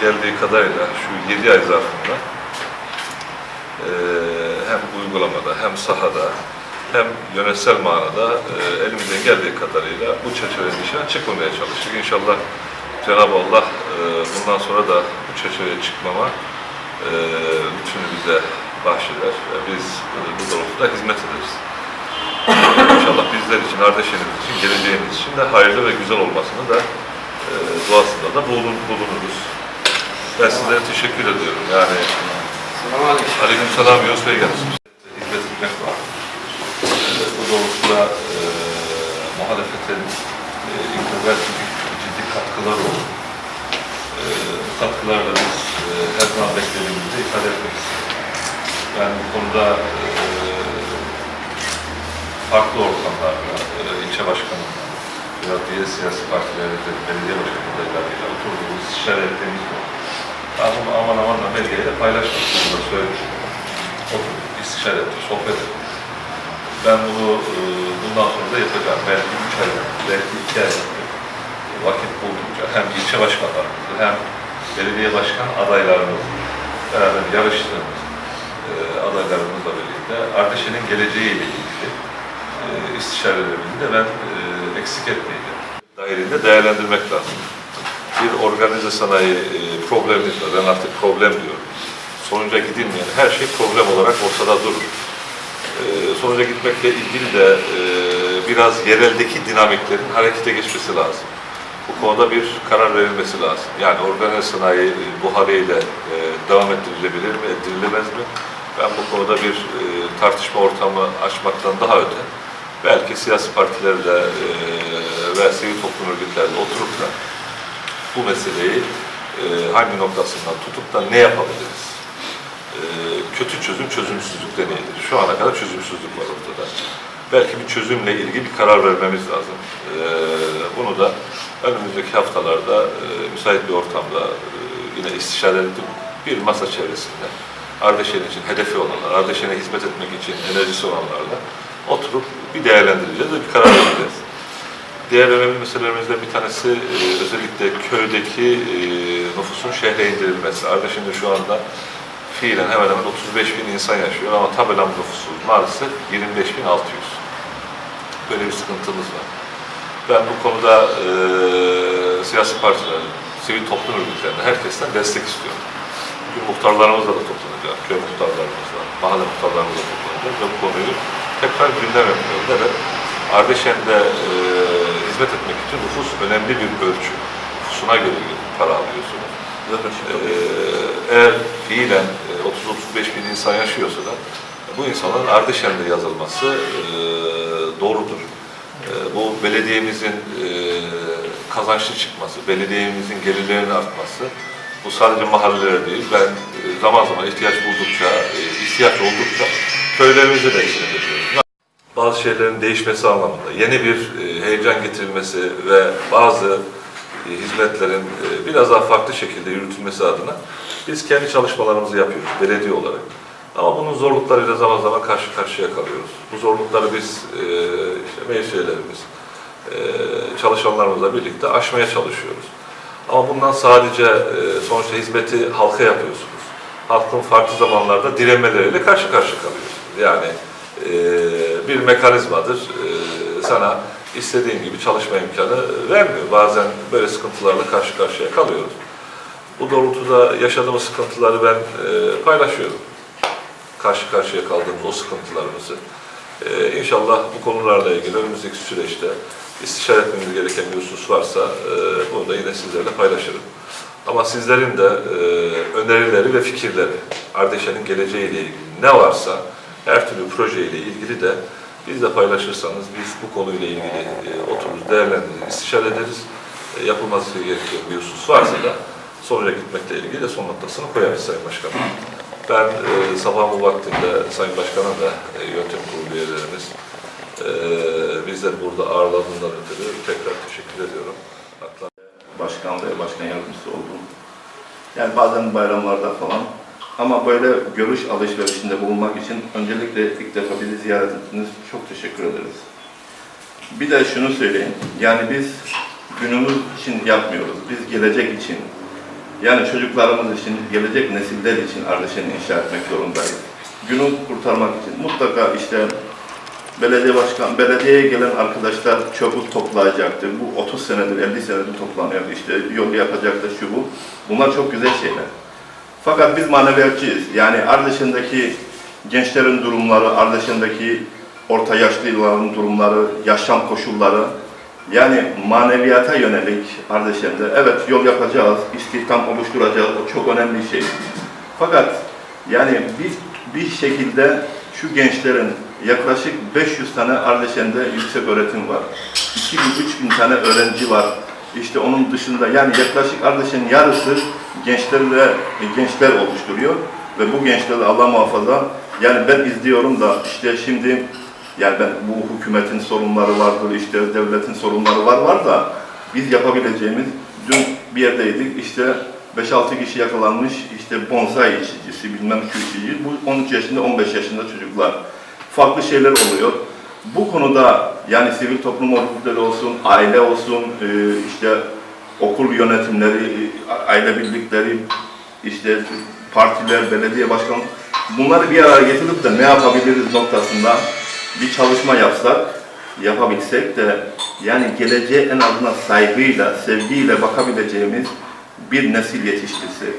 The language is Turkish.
geldiği kadarıyla şu 7 ay zarfında e, hem uygulamada hem sahada hem yönetsel manada e, elimizden geldiği kadarıyla bu çerçevenin dışına çıkmamaya çalıştık. İnşallah Cenab-ı Allah e, bundan sonra da bu çerçeveye çıkmama e, lütfünü bize bahşeder ve biz e, bu doğrultuda hizmet ederiz. E, İnşallah bizler için, kardeşlerimiz için, geleceğimiz için de hayırlı ve güzel olmasını da e, duasında da bulun, bulunuruz. Ben sizlere teşekkür ediyorum. Yani Aleykümselam Yunus Bey gelmişsiniz. Hizmet etmek var. Ee, bu doğrultuda e, muhalefetin e, iktidar ciddi katkıları olur. E, bu katkılarla biz e, her zaman beklediğimizi ifade etmek istiyorum. Ben bu konuda e, farklı ortamlarla, e, ilçe başkanımla, ya diğer siyasi partilerle, belediye başkanlarıyla oturduğumuz, istişare ettiğimiz oldu. Ben bunu aman amanla medyayla paylaşmak zorunda söyledim. Oturduk, istişare ettik, sohbet ettik. Ben bunu e, bundan sonra da yapacağım. Belki üç ay, belki iki ay vakit buldukça hem ilçe başkanlarımızı hem belediye başkan adaylarımızı beraber yarıştığımız e, adaylarımızla birlikte Ardeşen'in geleceğiyle ilgili e, istişarelerimizi de ben e, eksik etmeyeceğim. Dairinde değerlendirmek lazım bir organize sanayi e, problemimiz var. Ben artık problem diyorum. Sonuca gidilmeyen her şey problem olarak ortada durur. E, sonuca gitmekle ilgili de e, biraz yereldeki dinamiklerin harekete geçmesi lazım. Bu konuda bir karar verilmesi lazım. Yani organize sanayi e, bu haliyle e, devam ettirilebilir mi, ettirilemez mi? Ben bu konuda bir e, tartışma ortamı açmaktan daha öte belki siyasi partilerle e, ve sivil toplum örgütlerle oturup da bu meseleyi e, hangi noktasından tutup da ne yapabiliriz? E, kötü çözüm çözümsüzlük deneyidir. Şu ana kadar çözümsüzlük var ortada. Belki bir çözümle ilgili bir karar vermemiz lazım. E, bunu da önümüzdeki haftalarda e, müsait bir ortamda e, yine istişare edip bir masa çevresinde Ardeşen için hedefi olanlar, Ardeşen'e hizmet etmek için enerjisi olanlarla oturup bir değerlendireceğiz ve bir karar vereceğiz. Diğer önemli meselelerimizden bir tanesi e, özellikle köydeki e, nüfusun şehre indirilmesi. Ardeşen'de şu anda fiilen hemen hemen 35 bin insan yaşıyor ama tabelam nüfusu maalesef 25 bin 600. Böyle bir sıkıntımız var. Ben bu konuda e, siyasi partiler, sivil toplum örgütlerine herkesten destek istiyorum. Bugün muhtarlarımızla da toplanacağız, köy muhtarlarımızla, mahalle muhtarlarımızla toplanacağız ve bu konuyu tekrar gündem yapıyoruz. Neden? Ardeşen'de e, hizmet etmek için nüfus önemli bir ölçü. Nüfusuna göre para alıyorsunuz. Ee, eğer fiilen e, 30-35 bin insan yaşıyorsa da bu insanların Ardeşen'de yazılması e, doğrudur. E, bu belediyemizin e, kazançlı çıkması, belediyemizin gelirlerinin artması bu sadece mahallelere değil, ben e, zaman zaman ihtiyaç buldukça, e, ihtiyaç oldukça köylerimize de ediyorum bazı şeylerin değişmesi anlamında, yeni bir e, heyecan getirilmesi ve bazı e, hizmetlerin e, biraz daha farklı şekilde yürütülmesi adına biz kendi çalışmalarımızı yapıyoruz belediye olarak. Ama bunun zorluklarıyla zaman zaman karşı karşıya kalıyoruz. Bu zorlukları biz e, işte meclis çalışanlarımızla birlikte aşmaya çalışıyoruz. Ama bundan sadece sonuçta hizmeti halka yapıyorsunuz. Halkın farklı zamanlarda direnmeleriyle karşı karşı kalıyorsunuz. Yani bir mekanizmadır. Sana istediğin gibi çalışma imkanı vermiyor. Bazen böyle sıkıntılarla karşı karşıya kalıyoruz. Bu doğrultuda yaşadığımız sıkıntıları ben e, paylaşıyorum. Karşı karşıya kaldığımız o sıkıntılarımızı. E, inşallah bu konularla ilgili önümüzdeki süreçte istişare etmemiz gereken bir husus varsa e, bunu da yine sizlerle paylaşırım. Ama sizlerin de e, önerileri ve fikirleri, Ardeşen'in geleceğiyle ilgili ne varsa her türlü projeyle ilgili de bizle paylaşırsanız biz bu konuyla ilgili e, otururuz, değerlendiririz, istişare ederiz. E, yapılması gereken bir husus varsa da sonuca gitmekle ilgili de son noktasını koyarız Sayın Başkanım. Ben e, sabah bu vaktinde Sayın Başkan'a da e, yönetim kurulu üyelerimiz e, bizleri burada ağırladığından ötürü tekrar teşekkür ediyorum. Aklar. başkan ve başkan yardımcısı oldum. Yani bazen bayramlarda falan ama böyle görüş alışverişinde bulunmak için öncelikle ilk defa bizi ziyaret ettiniz. Çok teşekkür ederiz. Bir de şunu söyleyeyim. Yani biz günümüz için yapmıyoruz. Biz gelecek için Yani çocuklarımız için, gelecek nesiller için Ardeşen'i inşa etmek zorundayız. Günü kurtarmak için mutlaka işte belediye başkan, belediyeye gelen arkadaşlar çöpü toplayacaktır. Bu 30 senedir, 50 senedir toplanıyor. İşte yol yapacaktır, şu bu. Bunlar çok güzel şeyler. Fakat biz maneviyatçıyız. Yani Ardeşen'deki gençlerin durumları, Ardeşen'deki orta yaşlıların durumları, yaşam koşulları, yani maneviyata yönelik Ardeşen'de evet yol yapacağız, istihdam oluşturacağız, o çok önemli bir şey. Fakat yani biz bir şekilde şu gençlerin yaklaşık 500 tane Ardeşen'de yüksek öğretim var. 2000-3000 tane öğrenci var. İşte onun dışında yani yaklaşık Ardeşen'in yarısı gençlerle gençler oluşturuyor. Ve bu gençleri Allah muhafaza yani ben izliyorum da işte şimdi yani ben bu hükümetin sorunları vardır, işte devletin sorunları var var da biz yapabileceğimiz dün bir yerdeydik işte 5-6 kişi yakalanmış işte bonsai içicisi bilmem şu içici bu 13 yaşında 15 yaşında çocuklar. Farklı şeyler oluyor. Bu konuda yani sivil toplum örgütleri olsun, aile olsun, e, işte okul yönetimleri, aile birlikleri, işte partiler, belediye başkanı bunları bir araya getirip de ne yapabiliriz noktasında bir çalışma yapsak, yapabilsek de yani geleceğe en azından saygıyla, sevgiyle bakabileceğimiz bir nesil yetiştirsek.